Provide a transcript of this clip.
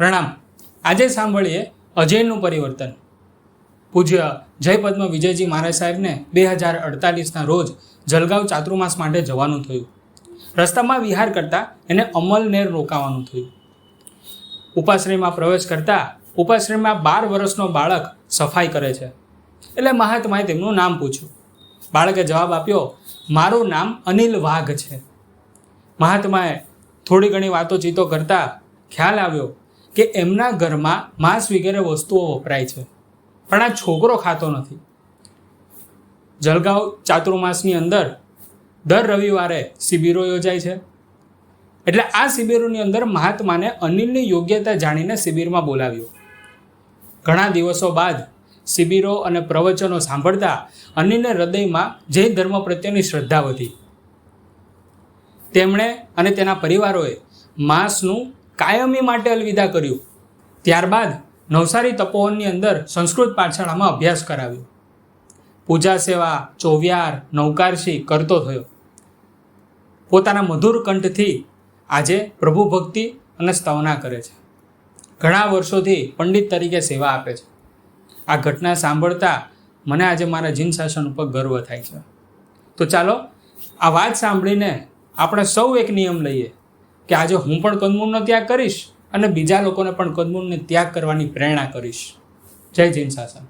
પ્રણામ. આજે સાંભળીએ અજયનું પરિવર્તન. પૂજ્ય જય પદ્મ વિજયજી મહારાજ સાહેબને બે હજાર અડતાલીસના રોજ જલગાંવ ચાતુર્માસ માટે જવાનું થયું. રસ્તામાં વિહાર કરતા એને અમલનેર રોકાવાનું થયું. ઉપાશ્રયમાં પ્રવેશ કરતા ઉપાશ્રયમાં બાર વર્ષનો બાળક સફાઈ કરે છે. એટલે મહાત્માએ તેમનું નામ પૂછ્યું. બાળકે જવાબ આપ્યો, મારું નામ અનિલ વાઘ છે. મહાત્માએ થોડી ઘણી વાતો ચીતો કરતા ખ્યાલ આવ્યો કે એમના ઘરમાં માંસ વગેરે વસ્તુઓ વપરાય છે. પણ આ છોકરો ખાતો નથી. જલગાંવ ચાતુર્માસની અંદર દર રવિવારે શિબિરો યોજાય છે. એટલે આ શિબિરોની અંદર મહાત્માને અનિલની યોગ્યતા જાણીને શિબિરમાં બોલાવ્યો. ઘણા દિવસો બાદ શિબિરો અને પ્રવચનો સાંભળતા અનિલને હૃદયમાં જૈન ધર્મ પ્રત્યેની શ્રદ્ધા વધી. તેમણે અને તેના પરિવારોએ માંસનું કાયમી માટે અલવિદા કર્યું. ત્યારબાદ નવસારી તપોવનની અંદર સંસ્કૃત પાઠશાળામાં અભ્યાસ કરાવ્યો. પૂજા સેવા, ચોવ્યાર નૌકારશી કરતો થયો. પોતાના મધુર કંઠથી આજે પ્રભુ ભક્તિ અને સ્તવના કરે છે. ઘણા વર્ષોથી પંડિત તરીકે સેવા આપે છે. આ ઘટના સાંભળતા મને આજે મારા જીન શાસન ઉપર ગર્વ થાય છે. તો ચાલો, આ વાત સાંભળીને આપણે સૌ એક નિયમ લઈએ. કે આજે હું પણ કદમૂળનો ત્યાગ કરીશ અને બીજા લોકોને પણ કદમૂળને ત્યાગ કરવાની પ્રેરણા કરીશ. જય જીન શાસન.